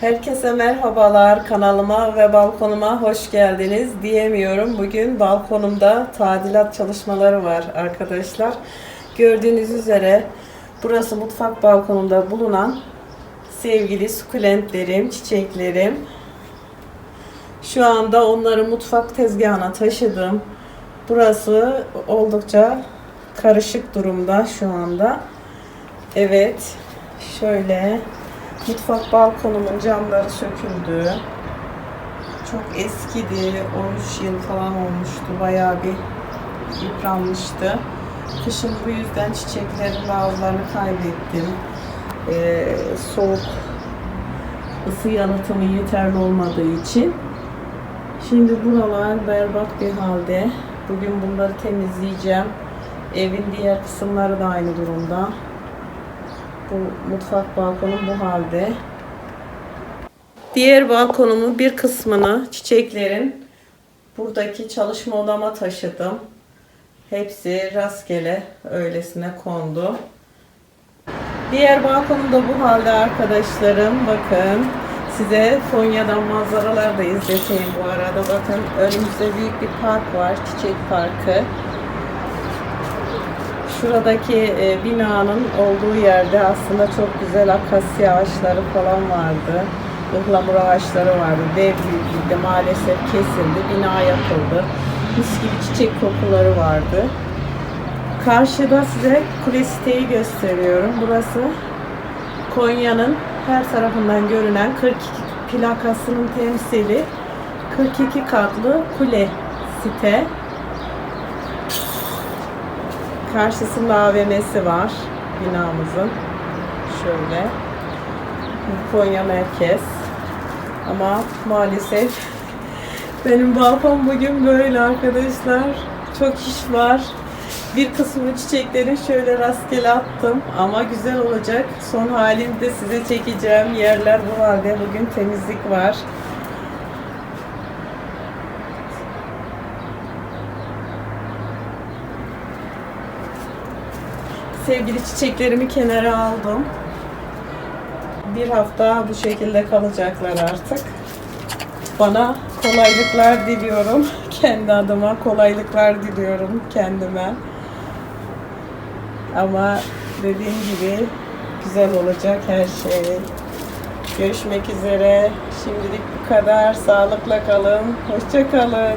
Herkese merhabalar. Kanalıma ve balkonuma hoş geldiniz diyemiyorum. Bugün balkonumda tadilat çalışmaları var arkadaşlar. Gördüğünüz üzere burası mutfak balkonumda bulunan sevgili sukulentlerim, çiçeklerim. Şu anda onları mutfak tezgahına taşıdım. Burası oldukça karışık durumda şu anda. Evet, şöyle mutfak balkonumun camları söküldü. Çok eskidi, 13 yıl falan olmuştu. Bayağı bir yıpranmıştı. Kışın bu yüzden çiçeklerin bazılarını kaybettim. Ee, soğuk ısı yalıtımı yeterli olmadığı için. Şimdi buralar berbat bir halde. Bugün bunları temizleyeceğim. Evin diğer kısımları da aynı durumda. Bu mutfak balkonum bu halde. Diğer balkonumun bir kısmını çiçeklerin buradaki çalışma odama taşıdım. Hepsi rastgele öylesine kondu. Diğer balkonum da bu halde arkadaşlarım. Bakın size Konya'dan manzaralar da izleteyim bu arada. Bakın önümüzde büyük bir park var. Çiçek Parkı. Şuradaki e, binanın olduğu yerde aslında çok güzel akasya ağaçları falan vardı. Ihlamur ağaçları vardı. Dev büyüklükte maalesef kesildi. Bina yapıldı. Mis gibi çiçek kokuları vardı. Karşıda size kule siteyi gösteriyorum. Burası Konya'nın her tarafından görünen 42 plakasının temsili 42 katlı kule site. Karşısında AVM'si var binamızın. Şöyle. Konya merkez. Ama maalesef benim balkon bugün böyle arkadaşlar. Çok iş var. Bir kısmını çiçeklerin şöyle rastgele attım ama güzel olacak. Son halini de size çekeceğim. Yerler bu halde. Bugün temizlik var. Sevgili çiçeklerimi kenara aldım. Bir hafta bu şekilde kalacaklar artık. Bana kolaylıklar diliyorum. Kendi adıma kolaylıklar diliyorum kendime. Ama dediğim gibi güzel olacak her şey. Görüşmek üzere. Şimdilik bu kadar. Sağlıkla kalın. Hoşça kalın.